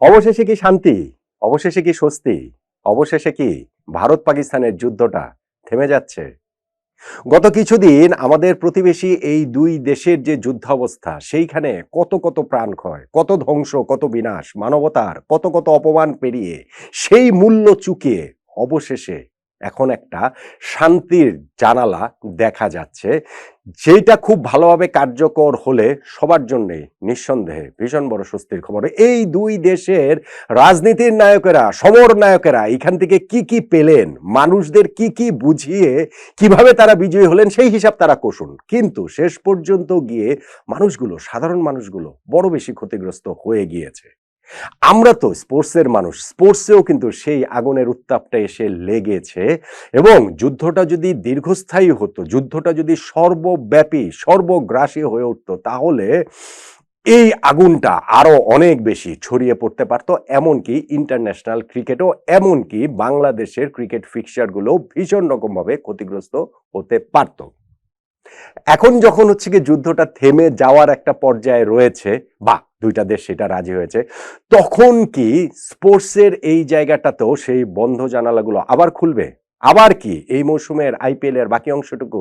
অবশেষে কি শান্তি? অবশেষে কি স্বস্তি? অবশেষে কি ভারত পাকিস্তানের যুদ্ধটা থেমে যাচ্ছে? গত কিছুদিন আমাদের প্রতিবেশী এই দুই দেশের যে যুদ্ধাবস্থা, সেইখানে কত কত প্রাণ ক্ষয়, কত ধ্বংস, কত বিনাশ, মানবতার কত কত অপমান পেরিয়ে সেই মূল্য চুকিয়ে অবশেষে এখন একটা শান্তির জানালা দেখা যাচ্ছে যেটা খুব ভালোভাবে কার্যকর হলে সবার জন্যে নিঃসন্দেহে ভীষণ বড় স্বস্তির খবর। এই দুই দেশের রাজনীতির নায়কেরা, সমর নায়কেরা এখান থেকে কি কি পেলেন, মানুষদের কি কি বুঝিয়ে কীভাবে তারা বিজয়ী হলেন সেই হিসাব তারা কষুন। কিন্তু শেষ পর্যন্ত গিয়ে মানুষগুলো, সাধারণ মানুষগুলো বড় বেশি ক্ষতিগ্রস্ত হয়ে গিয়েছে। আমরা তো স্পোর্টসের মানুষ, স্পোর্টসেও কিন্তু সেই আগুনের উত্তাপটা এসে লেগেছে এবং যুদ্ধটা যদি দীর্ঘস্থায়ী হতো, যুদ্ধটা যদি সর্বব্যাপী, সর্বগ্রাসী হয়ে উঠতো, তাহলে এই আগুনটা আরও অনেক বেশি ছড়িয়ে পড়তে পারতো। এমনকি ইন্টারন্যাশনাল ক্রিকেটও এমনকি বাংলাদেশের ক্রিকেট ফিক্সারগুলো ভীষণ রকমভাবে ক্ষতিগ্রস্ত হতে পারতো। এখন যখন হচ্ছে কি যুদ্ধটা থেমে যাওয়ার একটা পর্যায়ে রয়েছে, বা দুইটা দেশ সেটা রাজি হয়েছে। তখন কি স্পোর্টসের এই জায়গাটাতেও সেই বন্ধ জানালাগুলো আবার খুলবে? আবার কি এই মৌসুমের আইপিএল এর বাকি অংশটুকু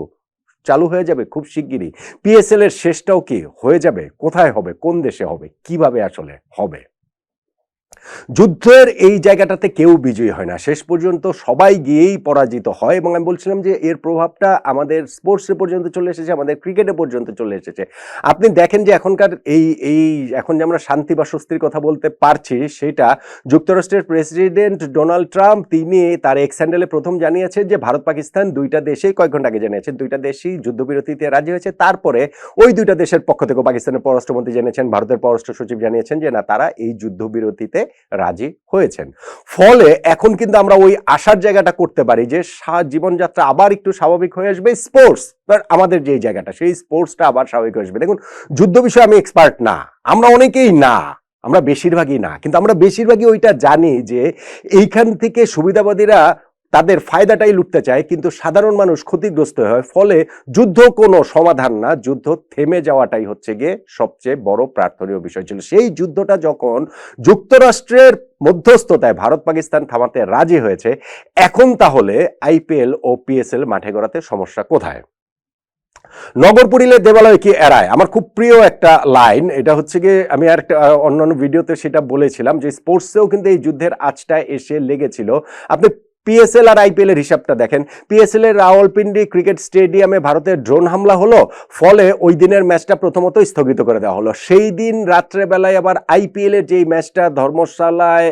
চালু হয়ে যাবে খুব শিগগিরই? পিএসএল এর শেষটাও কি হয়ে যাবে? কোথায় হবে? কোন দেশে হবে? কীভাবে আসলে হবে? যুদ্ধের এই জায়গাটাতে কেউ বিজয়ী হয় না। শেষ পর্যন্ত সবাই গিয়েই পরাজিত হয় এবং আমি বলছিলাম যে এর প্রভাবটা আমাদের স্পোর্টসে পর্যন্ত চলে এসেছে, আমাদের ক্রিকেটে পর্যন্ত চলে এসেছে। আপনি দেখেন যে এখনকার এই এই, এখন যে আমরা শান্তি বা স্বস্তির কথা বলতে পারছি, সেটা যুক্তরাষ্ট্রের প্রেসিডেন্ট ডোনাল্ড ট্রাম্প তিনি তার এক্স হ্যান্ডেলে প্রথম জানিয়েছেন যে ভারত পাকিস্তান দুইটা দেশেই কয়েক ঘণ্টা আগে জানিয়েছেন, দুইটা দেশই যুদ্ধবিরতিতে রাজি হয়েছে। তারপরে ওই দুইটা দেশের পক্ষ থেকে পাকিস্তানের পররাষ্ট্রমন্ত্রী জানিয়েছেন, ভারতের পররাষ্ট্র সচিব জানিয়েছেন যে না, তারা এই যুদ্ধবিরতিতে রাজি হয়েছেন। ফলে এখন কিন্তু আমরা ওই আসার জায়গাটা করতে পারি যে জীবনযাত্রা আবার একটু স্বাভাবিক হয়ে আসবে। স্পোর্টস আমাদের যে জায়গাটা, সেই স্পোর্টসটা আবার স্বাভাবিক হয়ে আসবে। দেখুন, যুদ্ধ বিষয়ে আমি এক্সপার্ট না, আমরা অনেকেই না, আমরা বেশিরভাগই না। কিন্তু আমরা বেশিরভাগই ওইটা জানি যে এইখান থেকে সুবিধাবাদীরা তাদের ফায়দাটাই লুটতে চায়, কিন্তু সাধারণ মানুষ ক্ষতিগ্রস্ত হয়। ফলে যুদ্ধ কোনো সমাধান না, যুদ্ধ থেমে যাওয়াটাই হচ্ছে গিয়ে সবচেয়ে বড় প্রার্থনীয় বিষয় ছিল। সেই যুদ্ধটা যখন যুক্তরাষ্ট্রের মধ্যস্থতায় ভারত পাকিস্তান থামাতে রাজি হয়েছে, এখন তাহলে আইপিএল ও পিএসএল মাঠে গড়াতে সমস্যা কোথায়? নগরপুরিলে দেবালয় কি এড়ায়? আমার খুব প্রিয় একটা লাইন, এটা হচ্ছে গিয়ে আমি আর একটা, অন্যান্য ভিডিওতে সেটা বলেছিলাম যে স্পোর্টসেও কিন্তু এই যুদ্ধের আঁচটা এসে লেগেছিল। আপনি পিএসএল আর আইপিএল এর হিসাবটা দেখেন। পিএসএল এর রাওয়ালপিন্ডি ক্রিকেট স্টেডিয়ামে ভারতের ড্রোন হামলা হলো, ফলে ওই দিনের ম্যাচটা প্রথমত স্থগিত করে দেওয়া হলো। সেই দিন রাত্রেবেলায় আবার আইপিএল এর যেই ম্যাচটা ধর্মশালায়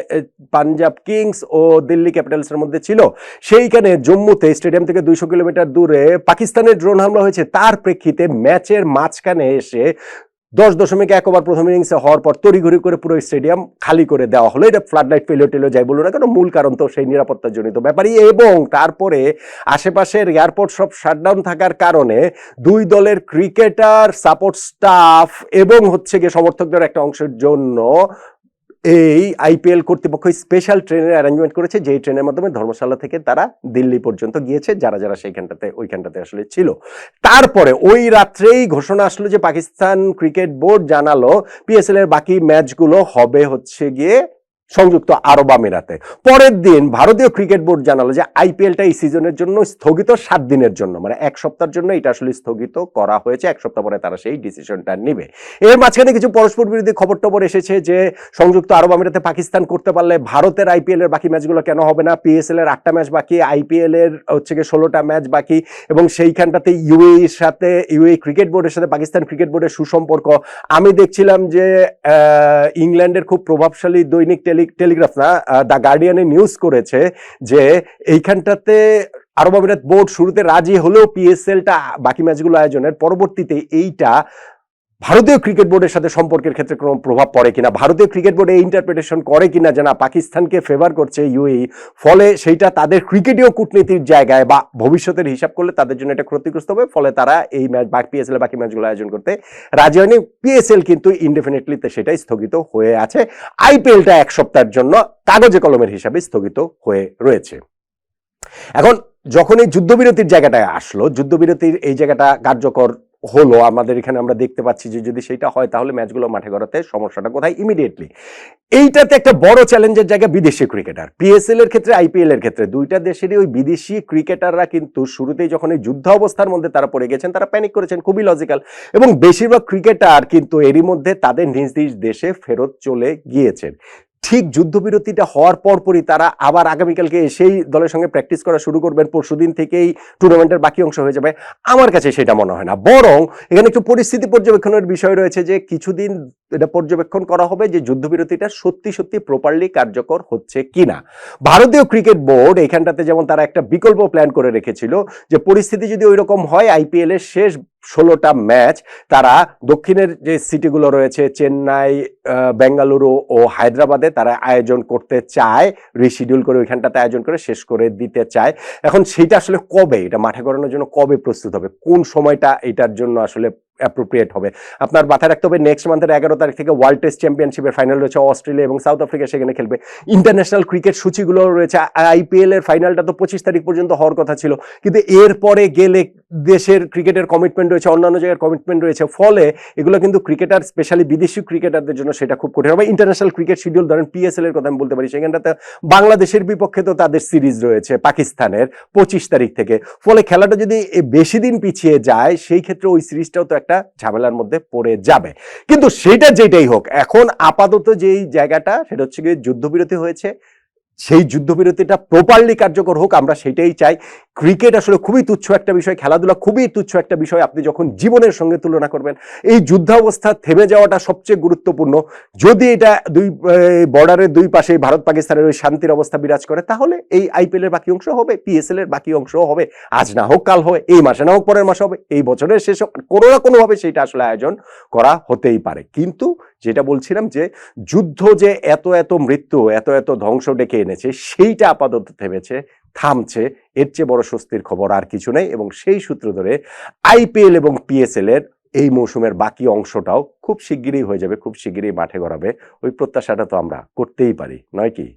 পাঞ্জাব কিংস ও দিল্লি ক্যাপিটালসের মধ্যে ছিল, সেইখানে জম্মুতে স্টেডিয়াম থেকে দুইশো কিলোমিটার দূরে পাকিস্তানের ড্রোন হামলা হয়েছে। তার প্রেক্ষিতে ম্যাচের মাঝখানে এসে দশ দশমিক এক ওভার প্রথম ইনিংসে হওয়ার পর তড়িঘড়ি করে পুরো স্টেডিয়াম খালি করে দেওয়া হলো। এটা ফ্লাড লাইট ফেলিও টেলে যাই বলুন না কেন, মূল কারণ তো সেই নিরাপত্তাজনিত ব্যাপারই। এবং তারপরে আশেপাশের এয়ারপোর্ট সব শাটডাউন থাকার কারণে দুই দলের ক্রিকেটার সাপোর্ট স্টাফ এবং হচ্ছে গিয়ে সমর্থকদের একটা অংশের জন্য এই আইপিএল কর্তৃপক্ষ স্পেশাল ট্রেনের অ্যারেঞ্জমেন্ট করেছে। যেই ট্রেনের মাধ্যমে ধর্মশালা থেকে তারা দিল্লি পর্যন্ত গিয়েছে, যারা যারা সেইখানটাতে, ওইখানটাতে আসলে ছিল। তারপরে ওই রাত্রেই ঘোষণা আসলো যে পাকিস্তান ক্রিকেট বোর্ড জানালো পিএসএল এর বাকি ম্যাচগুলো হবে হচ্ছে গিয়ে সংযুক্ত আরব আমিরাতে। পরের দিন ভারতীয় ক্রিকেট বোর্ড জানালো যে আইপিএলটা এই সিজনের জন্য স্থগিত সাত দিনের জন্য। মানে এক সপ্তাহের জন্য এটা আসলে স্থগিত করা হয়েছে। এক সপ্তাহ পরে তারা সেই ডিসিশনটা নেবে। এর মাঝখানে কিছু পরস্পর বিরোধী খবর টবর এসেছে যে সংযুক্ত আরব আমিরাতে পাকিস্তান করতে পারলে ভারতের আইপিএল এর বাকি ম্যাচগুলো কেন হবে না? পিএসএল এর আটটা ম্যাচ বাকি, আইপিএল এর হচ্ছে গিয়ে ষোলোটা ম্যাচ বাকি এবং সেইখানটাতে ইউএই এর সাথে ইউএই ক্রিকেট বোর্ডের সাথে, পাকিস্তান ক্রিকেট বোর্ডের সুসম্পর্ক। আমি দেখছিলাম যে ইংল্যান্ডের খুব প্রভাবশালী দৈনিক টেলিগ্রাফ না দ্য গার্ডিয়ানে নিউজ করেছে যে এইখানটাতে আরব আমিরাত বোর্ড শুরুতে রাজি হলেও পিএসএলটা বাকি ম্যাচগুলো আয়োজনের পরবর্তীতে এইটা ভারতীয় ক্রিকেট বোর্ডের সাথে সম্পর্কের ক্ষেত্রে কোনো প্রভাব পড়ে কিনা? ভারতীয় ক্রিকেট বোর্ড এই ইন্টারপ্রিটেশন করে কিনা যে না পাকিস্তানকে ফেভার করছে ইউএই ফলে সেইটা তাদের ক্রিকেটীয় কূটনীতির জায়গায় বা ভবিষ্যতের হিসাব করলে তাদের জন্য এটা ক্ষতিগ্রস্ত হবে, ফলে তারা এই ম্যাচ বাকি পিএসএল বাকি ম্যাচগুলো আয়োজন করতে রাজি হয়নি। পিএসএল কিন্তু ইনডেফিনেটলিতে সেটাই স্থগিত হয়ে আছে। আইপিএলটা এক সপ্তাহের জন্য কাগজে কলমের হিসাবে স্থগিত হয়ে রয়েছে। এখন যখন এই যুদ্ধবিরতির জায়গাটায় আসলো, যুদ্ধবিরতির এই জায়গাটা কার্যকর হলো, আমাদের এখানে আমরা দেখতে পাচ্ছি যে যদি সেটা হয়, তাহলে ম্যাচগুলো মাঠে গড়াতে সমস্যাটা কোথায়? ইমিডিয়েটলি এইটাতে একটা বড় চ্যালেঞ্জের জায়গা বিদেশি ক্রিকেটার পিএসএল এর ক্ষেত্রে আইপিএল এর ক্ষেত্রে দুইটা দেশেরই ওই বিদেশি ক্রিকেটাররা কিন্তু শুরুতেই যখন এই যুদ্ধ অবস্থার মধ্যে তারা পড়ে গেছেন, তারা প্যানিক করেছেন, খুবই লজিক্যাল এবং বেশিরভাগ ক্রিকেটার কিন্তু এরই মধ্যে তাদের নিজ নিজ দেশে ফেরত চলে গিয়েছেন। ঠিক যুদ্ধবিরতিটা হওয়ার পরপরই তারা আবার আগামীকালকে এসেই দলের সঙ্গে প্র্যাকটিস করা শুরু করবেন। পরশুদিন থেকেই টুর্নামেন্টের বাকি অংশ হয়ে যাবে। আমার কাছে সেটা মনে হয় না। বরং এখানে একটু পরিস্থিতি পর্যবেক্ষণের বিষয় রয়েছে যে কিছুদিন এটা পর্যবেক্ষণ করা হবে যে যুদ্ধবিরতিটা সত্যি সত্যি প্রপারলি কার্যকর হচ্ছে কিনা। ভারতীয় ক্রিকেট বোর্ড এখানটাতে যেমন তারা একটা বিকল্প প্ল্যান করে রেখেছিল যে পরিস্থিতি যদি ওই রকম হয় আইপিএল এর শেষ ষোলোটা ম্যাচ তারা দক্ষিণের যে সিটিগুলো রয়েছে, চেন্নাই বেঙ্গালুরু ও হায়দ্রাবাদে তারা আয়োজন করতে চায় রিশিডিউল করে ওইখানটাতে আয়োজন করে শেষ করে দিতে চায়। এখন সেটা আসলে কবে? এটা মাঠে করানোর জন্য কবে প্রস্তুত হবে? কোন সময়টা এটার জন্য আসলে অ্যাপ্রোপ্রিয়েট হবে। আপনার মাথায় রাখতে হবে নেক্সট মান্থের এগারো তারিখ থেকে ওয়ার্ল্ড টেস্ট চ্যাম্পিয়নশিপের ফাইনাল রয়েছে, অস্ট্রেলিয়া এবং সাউথ আফ্রিকা সেখানে খেলবে। ইন্টারন্যাশনাল ক্রিকেট সূচিগুলো রয়েছে আইপিএল এর ফাইনালটা তো পঁচিশ তারিখ পর্যন্ত হওয়ার কথা ছিল। কিন্তু এরপরে গেলে দেশের ক্রিকেটের কমিটমেন্ট রয়েছে, অন্যান্য জায়গার কমিটমেন্ট রয়েছে। ফলে এগুলো কিন্তু ক্রিকেটার স্পেশালি বিদেশি ক্রিকেটারদের জন্য সেটা খুব কঠিন হবে। ইন্টারন্যাশনাল ক্রিকেট শিডিউল ধরেন পিএসএল এর কথা আমি বলতে পারি, সেখানটাতে বাংলাদেশের বিপক্ষে তো তাদের সিরিজ রয়েছে, পাকিস্তানের পঁচিশ তারিখ থেকে। ফলে খেলাটা যদি বেশি দিন পিছিয়ে যায়, সেই ক্ষেত্রে ওই সিরিজটাও তো একটা ঝামেলার মধ্যে পড়ে যাবে। কিন্তু সেটা যেটাই হোক, এখন আপাতত যেই জায়গাটা, সেটা হচ্ছে গিয়ে যুদ্ধবিরতি হয়েছে। সেই যুদ্ধবিরতিটা প্রপারলি কার্যকর হোক, আমরা সেটাই চাই। ক্রিকেট আসলে খুবই তুচ্ছ একটা বিষয়, খেলাধুলা খুবই তুচ্ছ একটা বিষয়, আপনি যখন জীবনের সঙ্গে তুলনা করবেন, এই যুদ্ধাবস্থা থেমে যাওয়াটা সবচেয়ে গুরুত্বপূর্ণ। যদি এটা দুই বর্ডারের দুই পাশে ভারত পাকিস্তানের ওই শান্তির অবস্থা বিরাজ করে, তাহলে এই আইপিএল এর বাকি অংশ হবে পিএসএল এর বাকি অংশ হবে, আজ না হোক কাল হবে, এই মাসে না হোক পরের মাসে হবে, এই বছরের শেষ হোক, কোনো না কোনোভাবে সেটা আসলে আয়োজন করা হতেই পারে। কিন্তু যেটা বলছিলাম যে, যুদ্ধ যে এত এত মৃত্যু, এত এত ধ্বংস ডেকে এনেছে, সেইটা আপাতত থেমেছে, থামছে, এর চেয়ে বড় স্বস্তির খবর আর কিছু নেই এবং সেই সূত্র ধরে আইপিএল এবং পিএসএল এর এই মৌসুমের বাকি অংশটাও খুব শিগগিরই হয়ে যাবে, খুব শিগগিরই মাঠে গড়াবে। ওই প্রত্যাশাটা তো আমরা করতেই পারি, নয় কি?